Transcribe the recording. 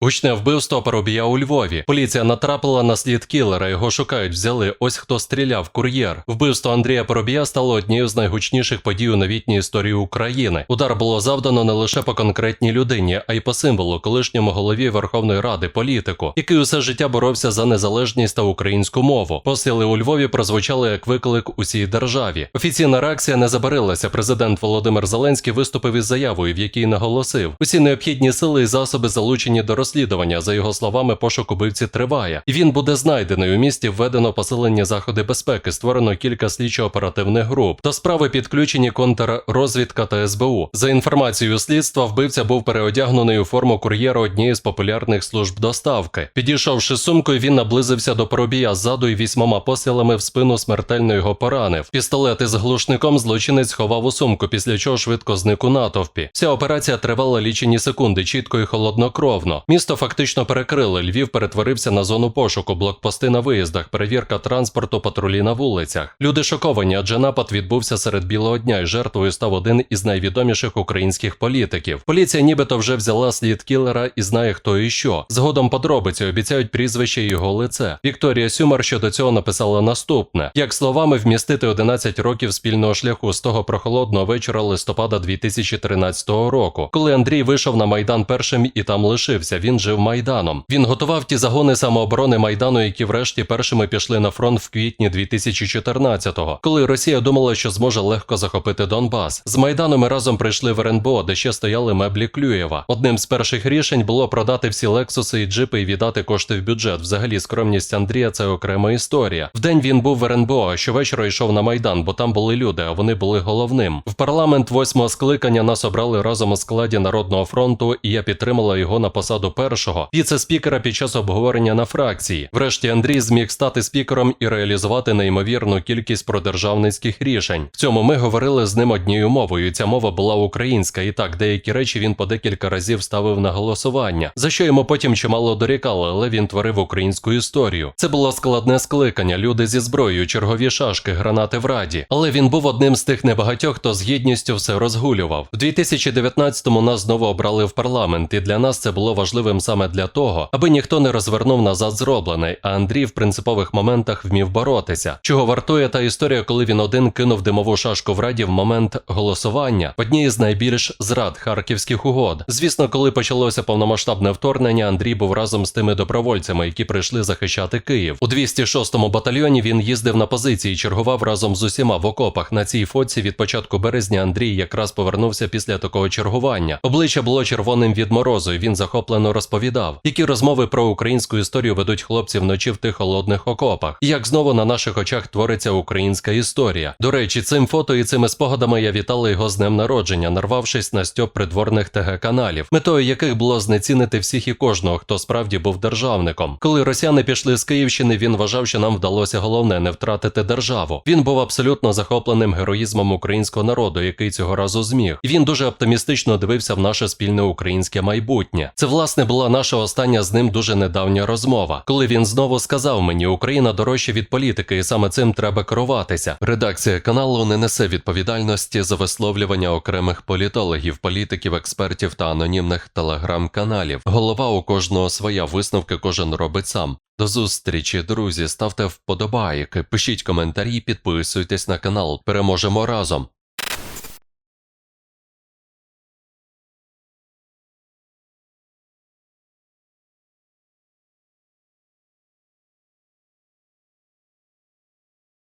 Гучне вбивство Парубія у Львові. Поліція натрапила на слід кілера, його шукають, взяли. Ось хто стріляв, кур'єр. Вбивство Андрія Парубія стало однією з найгучніших подій у новітній історії України. Удар було завдано не лише по конкретній людині, а й по символу, колишньому голові Верховної Ради, політику, який усе життя боровся за незалежність та українську мову. Постріли у Львові прозвучали як виклик усій державі. Офіційна реакція не забарилася. Президент Володимир Зеленський виступив із заявою, в якій наголосив: усі необхідні сили і засоби залучені до розслідування. За його словами, пошук убивці триває, і він буде знайдений. У місті введено посилені заходи безпеки, створено кілька слідчо-оперативних груп. До справи підключені контррозвідка та СБУ. За інформацією слідства, вбивця був переодягнений у форму кур'єра однієї з популярних служб доставки. Підійшовши сумкою, він наблизився до поробія ззаду і вісьмома пострілами в спину смертельно його поранив. Пістолет із глушником злочинець ховав у сумку, після чого швидко зник у натовпі. Вся операція тривала лічені секунди, чітко і холоднокровно. Місто фактично перекрили. Львів перетворився на зону пошуку, блокпости на виїздах, перевірка транспорту, патрулі на вулицях. Люди шоковані, адже напад відбувся серед білого дня, і жертвою став один із найвідоміших українських політиків. Поліція нібито вже взяла слід кілера і знає хто і що. Згодом подробиці обіцяють прізвище його лице. Вікторія Сюмар щодо цього написала наступне: як словами вмістити 11 років спільного шляху з того прохолодного вечора листопада 2013 року, коли Андрій вийшов на майдан першим і там лишився. Він жив майданом. Він готував ті загони самооборони майдану, які врешті першими пішли на фронт в квітні 2014-го, коли Росія думала, що зможе легко захопити Донбас. З майдану ми разом прийшли в РНБО, де ще стояли меблі Клюєва. Одним з перших рішень було продати всі лексуси і джипи і віддати кошти в бюджет. Взагалі, скромність Андрія це окрема історія. Вдень він був в РНБО, а щовечора йшов на майдан, бо там були люди, а вони були головним. В парламент восьмого скликання нас обрали разом у складі Народного фронту, і я підтримала його на посаду першого віце-спікера під час обговорення на фракції. Врешті Андрій зміг стати спікером і реалізувати неймовірну кількість продержавницьких рішень. В цьому ми говорили з ним однією мовою. Ця мова була українська, і так деякі речі він по декілька разів ставив на голосування, за що йому потім чимало дорікали, але він творив українську історію. Це було складне скликання, люди зі зброєю, чергові шашки, гранати в раді. Але він був одним з тих небагатьох, хто з гідністю все розгулював. В 2019-му нас знову обрали в парламент, і для нас це було важливим саме для того, аби ніхто не розвернув назад зроблений. А Андрій в принципових моментах вмів боротися. Чого вартує та історія, коли він один кинув димову шашку в раді в момент голосування однієї з найбільш зрад харківських угод. Звісно, коли почалося повномасштабне вторгнення, Андрій був разом з тими добровольцями, які прийшли захищати Київ. У 206-му батальйоні він їздив на позиції, чергував разом з усіма в окопах. На цій фоці від початку березня Андрій якраз повернувся після такого чергування. Обличчя було червоним від морозу, і він захоплено розповідав, які розмови про українську історію ведуть хлопці вночі в тих холодних окопах, і як знову на наших очах твориться українська історія. До речі, цим фото і цими спогадами я вітала його з днем народження, нарвавшись на стьоп придворних ТГ каналів, метою яких було знецінити всіх і кожного, хто справді був державником. Коли росіяни пішли з Київщини, він вважав, що нам вдалося головне не втратити державу. Він був абсолютно захопленим героїзмом українського народу, який цього разу зміг. І він дуже оптимістично дивився в наше спільне українське майбутнє. Це власне була наша остання з ним дуже недавня розмова, коли він знову сказав мені, Україна дорожча від політики, і саме цим треба керуватися. Редакція каналу не несе відповідальності за висловлювання окремих політологів, політиків, експертів та анонімних телеграм-каналів. Голова у кожного своя висновки кожен робить сам. До зустрічі, друзі. Ставте вподобайки, пишіть коментарі, підписуйтесь на канал. Переможемо разом.